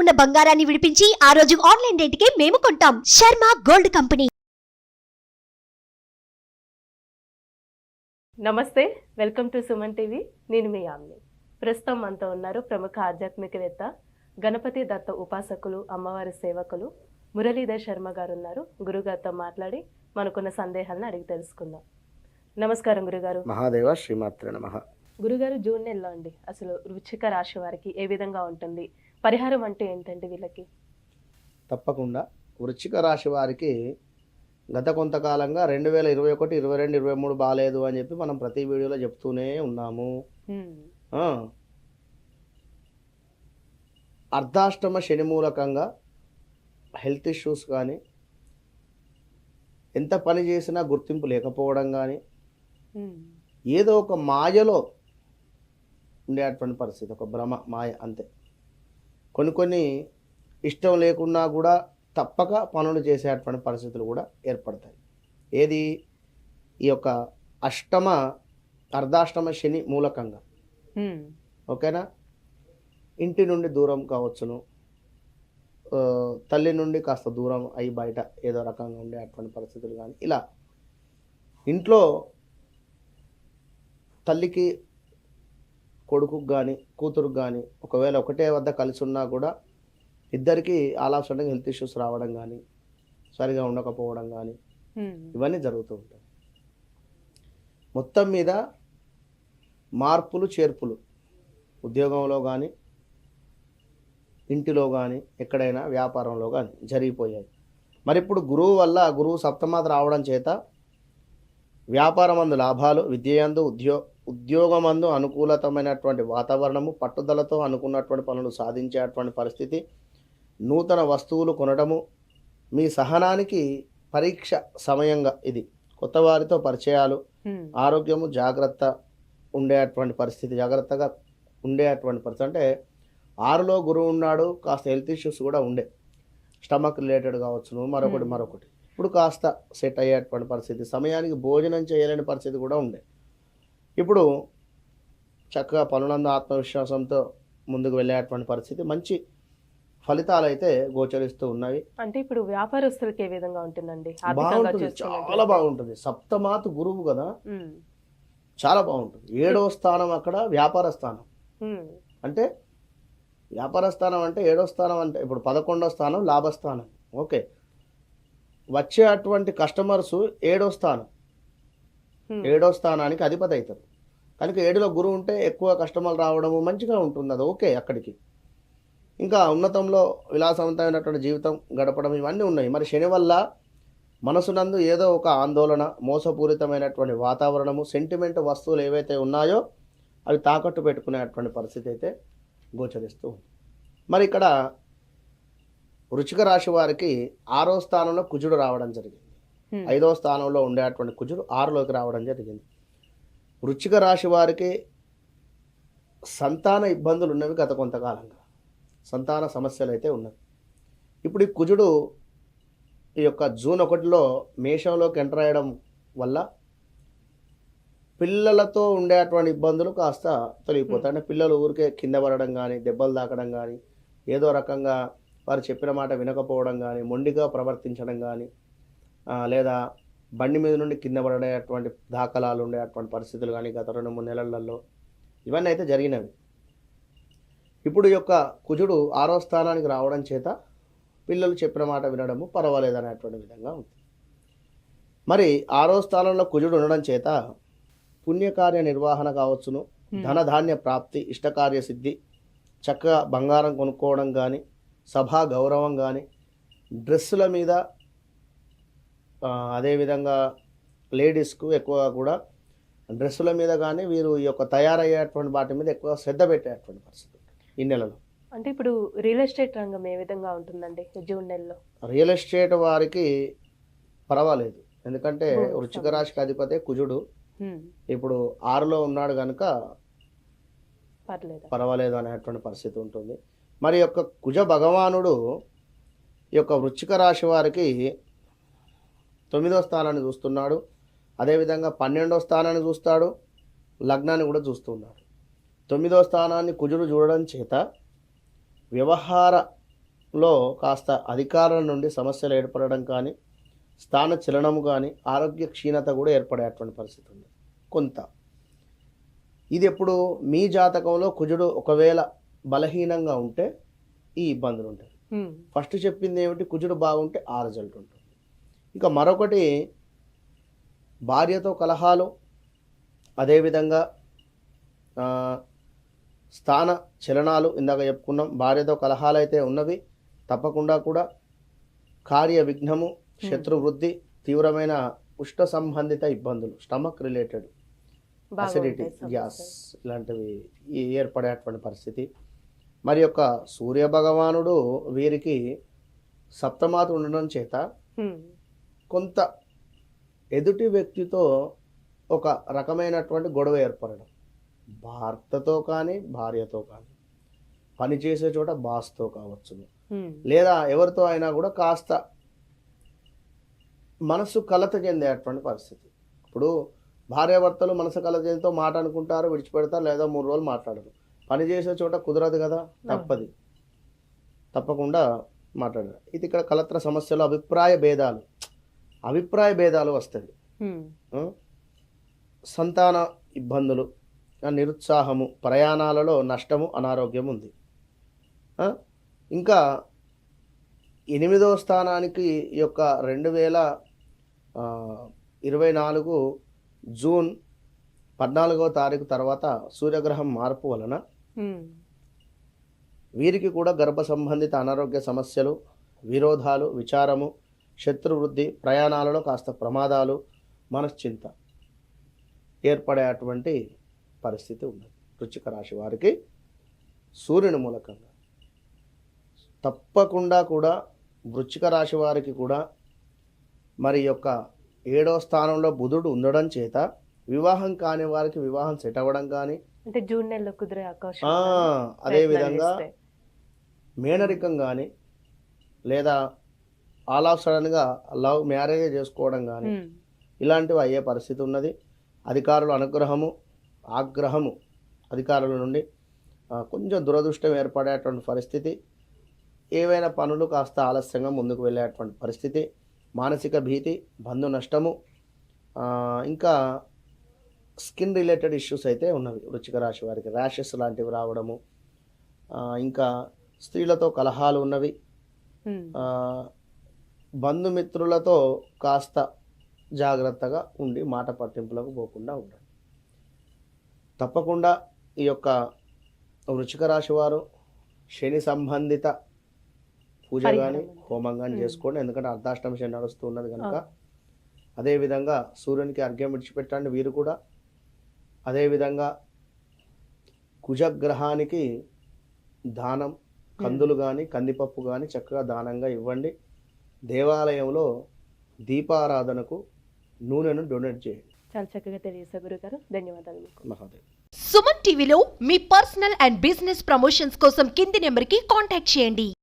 ఉన్న బంగారాన్ని విడిపించి ఆ రోజు ఆన్లైన్ రేటుకే మేము కొంటాం. Sharma gold company. Namaste welcome to Suman TV. నేను మీ ఆమ్ని. ప్రస్తుతం మనతో ఉన్నారు ప్రముఖ ఆధ్యాత్మికవేత్త గణపతి దత్త ఉపాసకులు అమ్మవారి సేవకులు మురళీధర్ శర్మ గారు ఉన్నారు గురుగారితో మాట్లాడి మనకున్న సందేహాలను అడిగి తెలుసుకుందాం. నమస్కారం గురుగారు. మహాదేవ శ్రీమాత్ర నమ. గురుగారు జూన్ నెలలో అండి అసలు వృచ్చిక రాశి వారికి ఏ విధంగా ఉంటుంది? పరిహారం అంటే ఏంటండి వీళ్ళకి? తప్పకుండా. వృశ్చిక రాశి వారికి గత కొంతకాలంగా రెండు వేల ఇరవై ఒకటి ఇరవై రెండు ఇరవై మూడు బాగాలేదు అని చెప్పి మనం ప్రతి వీడియోలో చెప్తూనే ఉన్నాము. అర్ధాష్టమ శని మూలకంగా హెల్త్ ఇష్యూస్ కానీ ఎంత పని చేసినా గుర్తింపు లేకపోవడం కానీ. ఏదో ఒక మాయలో ఉండేటువంటి పరిస్థితి ఒక భ్రమ మాయ అంతే. కొన్ని కొన్ని ఇష్టం లేకున్నా కూడా తప్పక పనులు చేసేటువంటి పరిస్థితులు కూడా ఏర్పడతాయి. ఏది? ఈ యొక్క అష్టమ అర్ధాష్టమ శని మూలకంగా. ఓకేనా? ఇంటి నుండి దూరం కావచ్చును. తల్లి నుండి కాస్త దూరం అయి బయట ఏదో రకంగా ఉండే అటువంటి పరిస్థితులు కానీ ఇలా ఇంట్లో తల్లికి కొడుకుకు కానీ కూతురుకు కానీ ఒకవేళ ఒకటే వద్ద కలిసి ఉన్నా కూడా ఇద్దరికి ఆలాసంగా హెల్త్ ఇష్యూస్ రావడం కానీ సరిగా ఉండకపోవడం కానీ. ఇవన్నీ జరుగుతూ ఉంటాయి మొత్తం మీద మార్పులు చేర్పులు ఉద్యోగంలో కానీ ఇంటిలో కానీ ఎక్కడైనా వ్యాపారంలో కానీ జరిగిపోయాయి మరి ఇప్పుడు గురువు వల్ల గురువు సప్తమాత రావడం చేత వ్యాపారమందు లాభాలు విద్యయందు ఉద్యో ఉద్యోగమందు అనుకూలతమైనటువంటి వాతావరణము పట్టుదలతో అనుకున్నటువంటి పనులు సాధించేటువంటి పరిస్థితి నూతన వస్తువులు కొనడము మీ సహనానికి పరీక్ష సమయంగా ఇది. కొత్త వారితో పరిచయాలు. ఆరోగ్యము జాగ్రత్త ఉండేటువంటి పరిస్థితి జాగ్రత్తగా ఉండేటువంటి పరిస్థితి. అంటే ఆరులో గురువు ఉన్నాడు కాస్త హెల్త్ ఇష్యూస్ కూడా ఉండే. స్టమక్ రిలేటెడ్ కావచ్చును మరొకటి. మరొకటి. ఇప్పుడు కాస్త సెట్ అయ్యేటువంటి పరిస్థితి సమయానికి భోజనం చేయలేని పరిస్థితి కూడా ఉండే. ఇప్పుడు చక్కగా పనులందు ఆత్మవిశ్వాసంతో ముందుకు వెళ్ళేటువంటి పరిస్థితి. మంచి ఫలితాలు అయితే గోచరిస్తూ ఉన్నవి అంటే ఇప్పుడు వ్యాపారస్తులకి ఏ విధంగా ఉంటుందండి? బాగుంటుంది? చాలా బాగుంటుంది. సప్తమాతు గురువు కదా. చాలా బాగుంటుంది. ఏడవ స్థానం అక్కడ వ్యాపార స్థానం. అంటే వ్యాపార స్థానం అంటే ఏడో స్థానం అంటే ఇప్పుడు పదకొండో స్థానం లాభస్థానం. ఓకే. వచ్చే అటువంటి కస్టమర్స్ ఏడో స్థానం. ఏడో స్థానానికి అధిపతి అవుతారు. కనుక ఏడులో గురువు ఉంటే ఎక్కువ కస్టమర్లు రావడము మంచిగా ఉంటుంది. అది ఓకే అక్కడికి. ఇంకా ఉన్నతంలో విలాసవంతమైనటువంటి జీవితం గడపడం ఇవన్నీ ఉన్నాయి. మరి శని వల్ల మనసునందు ఏదో ఒక ఆందోళన మోసపూరితమైనటువంటి వాతావరణము సెంటిమెంట్ వస్తువులు ఏవైతే ఉన్నాయో అవి తాకట్టు పెట్టుకునేటువంటి పరిస్థితి అయితే గోచరిస్తూ ఉంది. మరి ఇక్కడ వృచిక రాశి వారికి ఆరో స్థానంలో కుజుడు రావడం జరిగింది. హ్మ్. ఐదో స్థానంలో ఉండేటువంటి కుజుడు ఆరులోకి రావడం జరిగింది. వృచ్చిక రాశి వారికి సంతాన ఇబ్బందులు ఉన్నవి గత కొంతకాలంగా. సంతాన సమస్యలు అయితే ఉన్నవి. ఇప్పుడు ఈ కుజుడు ఈ యొక్క జూన్ ఒకటిలో మేషంలోకి ఎంటర్ అయ్యడం వల్ల పిల్లలతో ఉండేటువంటి ఇబ్బందులు కాస్త తొలగిపోతాయి. అంటే పిల్లలు ఊరికే కింద పడడం కానీ దెబ్బలు తాకడం కానీ ఏదో రకంగా వారు చెప్పిన మాట వినకపోవడం కానీ మొండిగా ప్రవర్తించడం కానీ లేదా బండి మీద నుండి కింద పడేటువంటి దాఖలాలు ఉండేటువంటి పరిస్థితులు కానీ గత రెండు మూడు నెలలలో ఇవన్నీ అయితే జరిగినవి ఇప్పుడు యొక్క కుజుడు ఆరో స్థానానికి రావడం చేత పిల్లలు చెప్పిన మాట వినడము పర్వాలేదు అనేటువంటి విధంగా ఉంది మరి ఆరో స్థానంలో కుజుడు ఉండడం చేత పుణ్యకార్య నిర్వహణ కావచ్చును. ధనధాన్య ప్రాప్తి ఇష్టకార్య సిద్ధి చక్కగా బంగారం కొనుక్కోవడం కానీ సభా గౌరవం కానీ డ్రెస్సుల మీద అదేవిధంగా లేడీస్కు ఎక్కువగా కూడా డ్రెస్సుల మీద కానీ వీరు ఈ యొక్క తయారయ్యేటువంటి వాటి మీద ఎక్కువ శ్రద్ధ పెట్టేటువంటి పరిస్థితి ఈ నెలలో. అంటే ఇప్పుడు రియల్ ఎస్టేట్ రంగం ఏ విధంగా ఉంటుందండి జూన్ నెలలో? రియల్ ఎస్టేట్ వారికి పర్వాలేదు. ఎందుకంటే వృచ్చిక రాశికి అధిపతి కుజుడు. ఇప్పుడు ఆరులో ఉన్నాడు కనుక పర్లేదు? పర్వాలేదు అనేటువంటి పరిస్థితి ఉంటుంది. మరి యొక్క కుజ భగవానుడు ఈ యొక్క వృచ్చిక రాశి వారికి తొమ్మిదో స్థానాన్ని చూస్తున్నాడు. అదేవిధంగా పన్నెండో స్థానాన్ని చూస్తాడు. లగ్నాన్ని కూడా చూస్తున్నాడు తొమ్మిదో స్థానాన్ని కుజుడు చూడడం చేత వ్యవహార లో కాస్త అధికారుల నుండి సమస్యలు ఏర్పడడం కానీ స్థాన చలనము కానీ ఆరోగ్య క్షీణత కూడా ఏర్పడేటువంటి పరిస్థితి ఉంది. కొంత. ఇది ఎప్పుడు మీ జాతకంలో కుజుడు ఒకవేళ బలహీనంగా ఉంటే ఈ ఇబ్బందులు ఉంటాయి. ఫస్ట్ చెప్పింది ఏమిటి? కుజుడు బాగుంటే ఆ రిజల్ట్ ఉంటుంది. ఇక మరొకటి భార్యతో కలహాలు అదేవిధంగా స్థాన చలనాలు ఇందాక చెప్పుకున్నాం. భార్యతో కలహాలు అయితే ఉన్నవి. తప్పకుండా కూడా కార్య విఘ్నము శత్రు వృద్ధి తీవ్రమైన ఉష్ణ సంబంధిత ఇబ్బందులు స్టమక్ రిలేటెడ్ అసిడిటీ గ్యాస్. ఇలాంటివి ఏర్పడేటువంటి పరిస్థితి. మరి యొక్క సూర్య భగవానుడు వీరికి సప్తమాత ఉండడం చేత కొంత ఎదుటి వ్యక్తితో ఒక రకమైనటువంటి గొడవ ఏర్పడడం. భర్తతో కానీ భార్యతో కానీ. పనిచేసే చోట బాస్తో కావచ్చును ఉమ్, లేదా ఎవరితో అయినా కూడా కాస్త మనసు కలత చెందేటువంటి పరిస్థితి. ఇప్పుడు భార్యాభర్తలు మనసు కలత చెందితో మాట అనుకుంటారు విడిచిపెడతారు లేదా మూడు రోజులు మాట్లాడరు. పని చేసే చోట కుదరదు కదా? తప్పది. తప్పకుండా మాట్లాడారు. ఇది ఇక్కడ కలత్ర సమస్యలు అభిప్రాయ భేదాలు. అభిప్రాయ భేదాలు వస్తాయి? సంతాన ఇబ్బందులు నిరుత్సాహము ప్రయాణాలలో నష్టము అనారోగ్యం ఉంది? ఇంకా ఎనిమిదవ స్థానానికి యొక్క రెండు వేల ఇరవై నాలుగు జూన్ పద్నాలుగవ తారీఖు తర్వాత సూర్యగ్రహం మార్పు వలన వీరికి కూడా గర్భ సంబంధిత అనారోగ్య సమస్యలు విరోధాలు విచారము శత్రువృద్ధి ప్రయాణాలలో కాస్త ప్రమాదాలు మనశ్చింత ఏర్పడేటువంటి పరిస్థితి ఉన్నది వృశ్చిక రాశి వారికి సూర్యుని మూలకంగా తప్పకుండా కూడా వృశ్చిక రాశి వారికి కూడా మరి యొక్క ఏడో స్థానంలో బుధుడు ఉండడం చేత వివాహం కాని వారికి వివాహం సెట్ అవ్వడం కానీ అంటే జూన్ నెలలో కుదిరే అవకాశం ఆ, ఉందా? అదే ప్రయత్నాలు విధంగా చేస్తే. మేనరికం కానీ లేదా ఆల్ ఆఫ్ సడన్గా లవ్ మ్యారేజ్ చేసుకోవడం కానీ ఇలాంటివి అయ్యే పరిస్థితి ఉన్నది. అధికారుల అనుగ్రహము ఆగ్రహము అధికారుల నుండి కొంచెం దురదృష్టం ఏర్పడేటువంటి పరిస్థితి. ఏవైనా పనులు కాస్త ఆలస్యంగా ముందుకు వెళ్ళేటువంటి పరిస్థితి. మానసిక భీతి బంధు నష్టము ఇంకా స్కిన్ రిలేటెడ్ ఇష్యూస్ అయితే ఉన్నవి. వృచ్చిక రాశి వారికి ర్యాషెస్ లాంటివి రావడము ఇంకా స్త్రీలతో కలహాలు ఉన్నవి. బంధుమిత్రులతో కాస్త జాగ్రత్తగా ఉండి మాట పట్టింపులకు పోకుండా ఉండండి తప్పకుండా ఈ యొక్క వృచ్చిక రాశి వారు శని సంబంధిత పూజ కానీ. హోమం కానీ. చేసుకోండి ఎందుకంటే అర్ధాష్టమి శని నడుస్తూ ఉన్నది కనుక. అదేవిధంగా సూర్యునికి అర్ఘ్యం విడిచిపెట్టండి వీరు కూడా అదేవిధంగా కుజగ్రహానికి దానం కందులు కానీ కందిపప్పు కానీ చక్కగా దానంగా ఇవ్వండి దేవాలయంలో దీపారాధనకు నూనెను డొనేట్ చేయండి. చాలా చక్కగా తెలియసా గురుగారు. ధన్యవాదాలు మీకు. మహాదేవ్. సుమన్ టీవీలో మీ పర్సనల్ అండ్ బిజినెస్ ప్రమోషన్స్ కోసం కింది నెంబర్కి కాంటాక్ట్ చేయండి.